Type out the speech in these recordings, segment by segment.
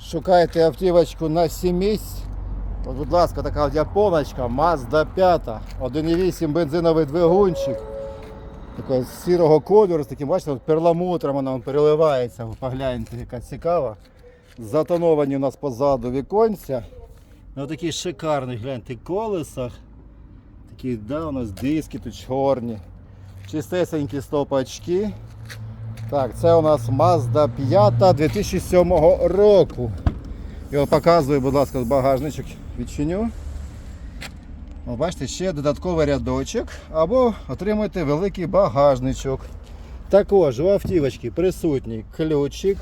Шукаєте автівочку на 7 місць. От, будь ласка, така от японочка Mazda 5, 1,8 бензиновий двигунчик. Такого сірого кольору, з таким, бачите, перламутром вона переливається. Ви Погляньте, яка цікава. Затоновані у нас позаду віконця. На такий шикарний, гляньте, колесах. Такі, да, у нас диски тут чорні. Чистесенькі стопачки. Так, це у нас Mazda 5 2007 року. Його показую, будь ласка, багажничок відчиню. О, бачите, ще додатковий рядочок або отримуєте великий багажничок. Також у автівочки присутній ключик,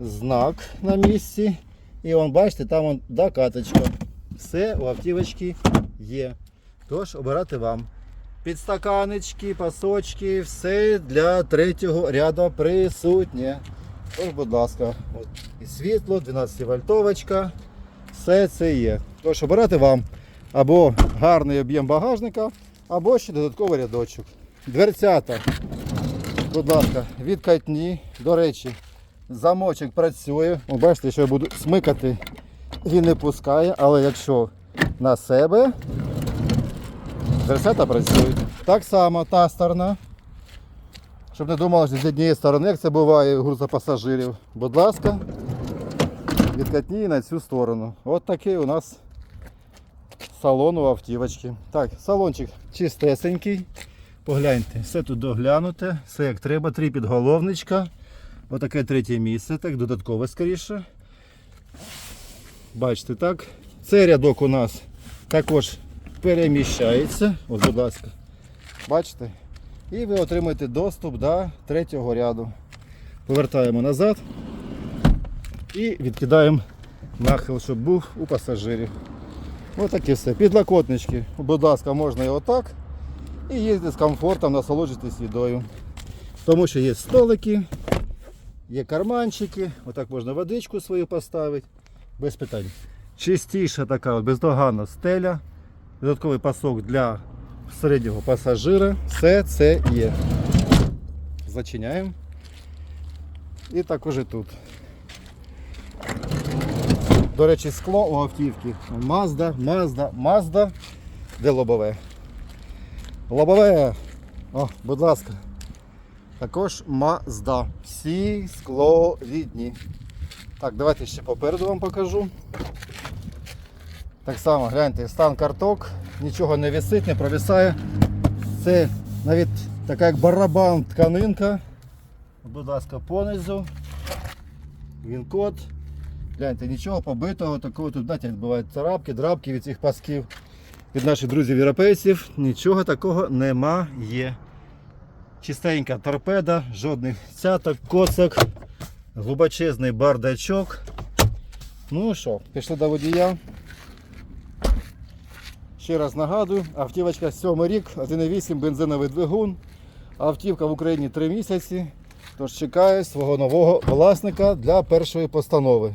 знак на місці. І вон, бачите, там докаточка. Все у автівочки є. Тож обирати вам. Підстаканечки, пасочки, все для третього ряду присутнє. Тож, будь ласка, от і світло, 12 вольтовочка, все це є. Тож обирати вам або гарний об'єм багажника, або ще додатковий рядочок. Дверцята, будь ласка, відкатні. До речі, замочок працює. О, бачите, що я буду смикати, він не пускає, але якщо на себе, дверцята працюють. Так само та сторона. Щоб не думали, що з однієї сторони, як це буває у грузопасажирів. Будь ласка, відкатні на цю сторону. От такий у нас салон у автівочки. Так, салончик чистесенький. Погляньте, все тут доглянуте, все як треба, три підголовничка. Отаке третє місце, так, додаткове скоріше. Бачите, так. Цей рядок у нас також переміщається. От, будь ласка. Бачите? І ви отримаєте доступ до третього ряду. Повертаємо назад і відкидаємо нахил, щоб був у пасажирів. Ось таке все. Підлокотнички, будь ласка, можна і отак. І їздити з комфортом, насолоджуватись їдою. Тому що є столики, є карманчики, отак можна водичку свою поставити. Без питань. Чистіша така от бездоганна стеля, додатковий пасок для середнього пасажира. Все це є. Зачиняємо. І також і тут. До речі, скло у автівки. Mazda, Mazda, Mazda. Де лобове? Лобове. О, будь ласка. Також Mazda. Всі скловідні. Так, давайте ще попереду вам покажу. Так само, гляньте, стан карток, нічого не висить, не провисає. Це навіть така як барабан тканинка. Будь ласка, понизу. Він код. Гляньте, нічого побитого, такого тут, знаєте, бувають царапки, драпки від цих пасків. Від наших друзів європейців нічого такого немає. Чистенька торпеда, жодних цяток, коцок, глибочезний бардачок. Ну що, пішли до водія. Ще раз нагадую, автівочка 7 рік, 1,8 бензиновий двигун. Автівка в Україні 3 місяці. Тож чекає свого нового власника для першої постанови.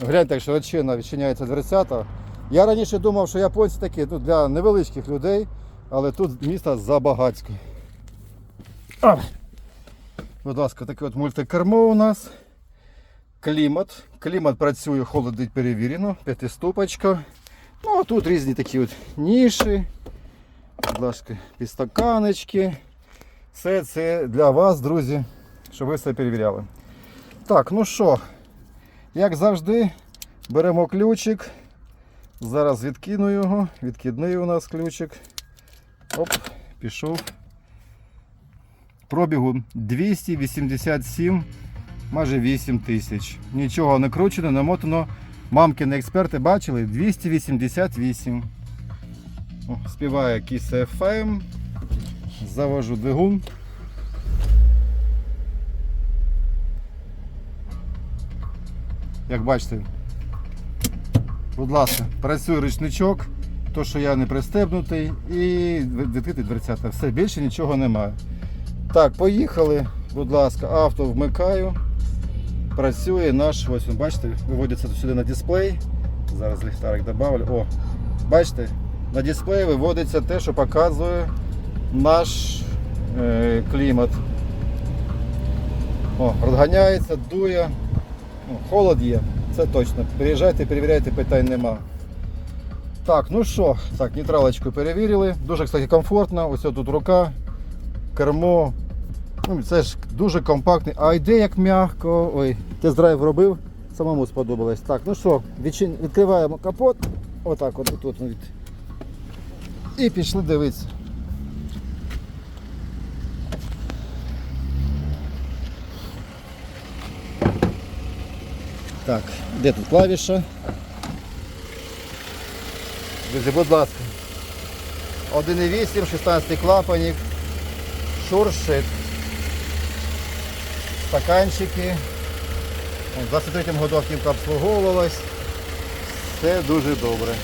Гляньте, як широчинно відчиняється дверцята. Я раніше думав, що японці такі ну, для невеличких людей, але тут місто забагацько. А! Будь ласка, таке от мультикермо у нас. Клімат. Клімат працює, холодить перевірено, п'ятиступочка. Ну, а тут різні такі от ніші, будь ласка, підстаканечки. Все це для вас, друзі, щоб ви все перевіряли. Так, ну що, як завжди, беремо ключик. Зараз відкину його. Відкидний у нас ключик. Оп, пішов. Пробігу 287, майже 8 тисяч. Нічого не кручено, не Мамкини експерти бачили 288. О, співає Kiss FM. Завожу двигун. Як бачите, будь ласка, працює ручничок, то що я не пристебнутий і відкрити дверцята. Все, більше нічого немає. Так, поїхали, будь ласка, авто вмикаю. Працює наш, ось ви бачите, виводиться сюди на дисплей. Зараз ліхтарик додавлю. О, бачите, на дисплей виводиться те, що показує наш е, клімат. О, розганяється, дує, О, холод є. Це точно. Приїжджайте, перевіряйте, питань нема. Так, ну що, так, нейтралочку перевірили. Дуже, кстати, комфортно. Ось тут рука, кермо. Ну, це ж дуже компактний. А йде як м'яко. Ой, тест-драйв робив, самому сподобалось. Так, ну що, відчин... відкриваємо капот. Отак, от тут. Від... І пішли дивитися. Так, де тут клавіша? Друзі, будь ласка. 1,8, 16 клапанів, шуршит, стаканчики. У 23-му году автівка обслуговувалась. Все дуже добре.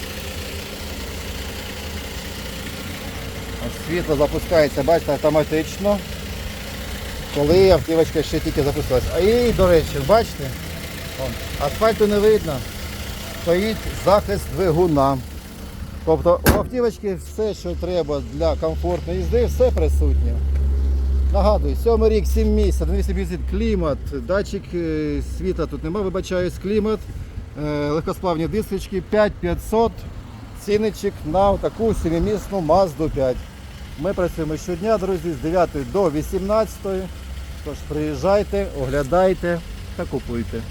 Світло запускається, бачите, автоматично. Коли автівочка ще тільки запустилась. А і, до речі, бачите, асфальту не видно. Стоїть захист двигуна. Тобто у автівочки все, що треба для комфортної їзди, все присутнє. Нагадую, сьомий рік, 7 місяців, 250 клімат, датчик світа світла тут нема, вибачаюсь, клімат, е, легкосплавні дисочки, 5500, ціничок на таку 7-місну Mazda 5. Ми працюємо щодня, друзі, з 9 до 18. Тож приїжджайте, оглядайте та купуйте.